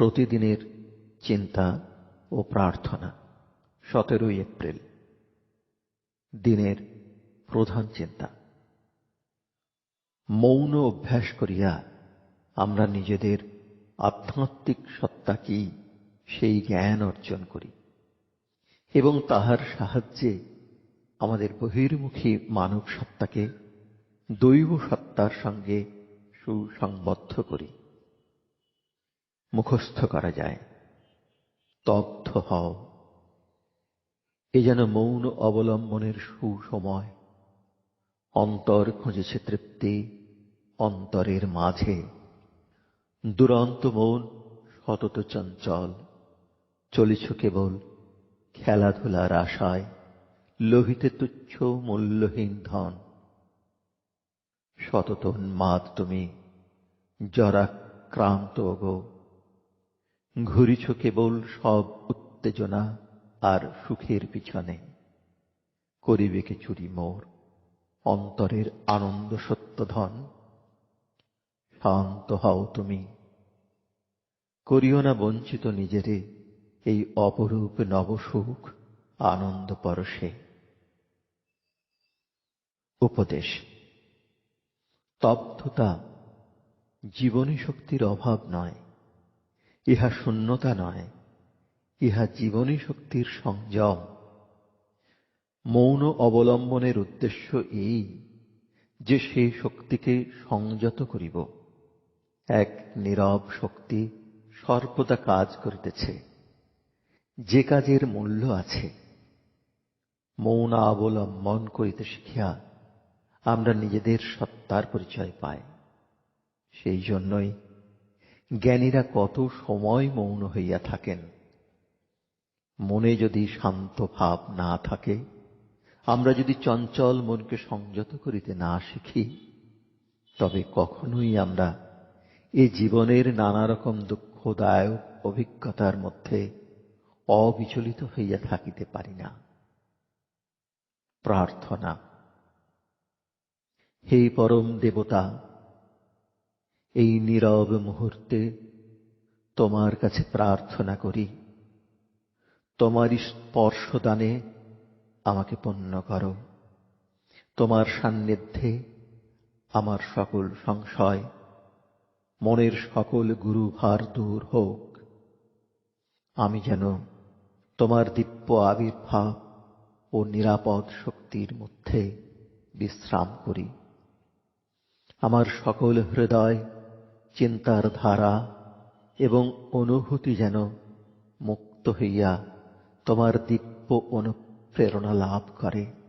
প্রতিদিনের চিন্তা ও প্রার্থনা, সতেরোই এপ্রিল। দিনের প্রধান চিন্তা। মৌন অভ্যাস করিয়া আমরা নিজেদের আধ্যাত্মিক সত্তা কি সেই জ্ঞান অর্জন করি এবং তাহার সাহায্যে আমাদের বহির্মুখী মানব সত্তাকে দৈব সত্তার সঙ্গে সুসংবদ্ধ করি। মুখস্থ করা যায়। স্তব্ধ হও। এ যেন মৌন অবলম্বনের সুসময়। অন্তর খুঁজেছে তৃপ্তি অন্তরের মাঝে। দুরন্ত মন সতত চঞ্চল। চলিছ কেবল খেলাধুলার আশায়। লোহিতে তুচ্ছ মূল্যহীন ধন। সতত উন্মাদ তুমি, জরাক্রান্ত গো। ঘুরিছ কেবল সব উত্তেজনা আর সুখের পিছনে। করিবে কে চুরি মোর, অন্তরের আনন্দ সত্য ধন শান্ত হও তুমি। করিও না বঞ্চিত নিজেরে, এই অপরূপ নবসুখ আনন্দ পরশে উপদেশ স্তব্ধতা জীবনী শক্তির অভাব নয়। ইহা শূন্যতা নয়, ইহা জীবনী শক্তির সংযম। মৌন অবলম্বনের উদ্দেশ্য এই যে সে শক্তিকে সংযত করিব। এক নীরব শক্তি সর্বদা কাজ করিতেছে, যে কাজের মূল্য আছে। মৌন অবলম্বন করিতে শিখিয়া আমরা নিজেদের সত্তার পরিচয় পাই, সেই জন্যই জ্ঞানীরা কত সময় মৌন হইয়া থাকেন? মনে যদি শান্ত ভাব না থাকে, আমরা যদি চঞ্চল মনকে সংযত করিতে না শিখি, তবে কখনোই আমরা এ জীবনের নানা রকম দুঃখদায়ক অভিজ্ঞতার মধ্যে অবিচলিত হইয়া থাকিতে পারি না। প্রার্থনা। হে পরম দেবতা এই নীরব মুহূর্তে তোমার কাছে প্রার্থনা করি। তোমারই স্পর্শদানে আমাকে পণ্য করো। তোমার সান্নিধ্যে আমার সকল সংশয়, মনের সকল গুরুভার দূর হোক। আমি যেন তোমার দিব্য আবির্ভাব ও নিরাপদ শক্তির মধ্যে বিশ্রাম করি। আমার সকল হৃদয় চিন্তার ধারা এবং অনুভূতি যেন মুক্ত হইয়া তোমার দিব্য অনুপ্রেরণা লাভ করে।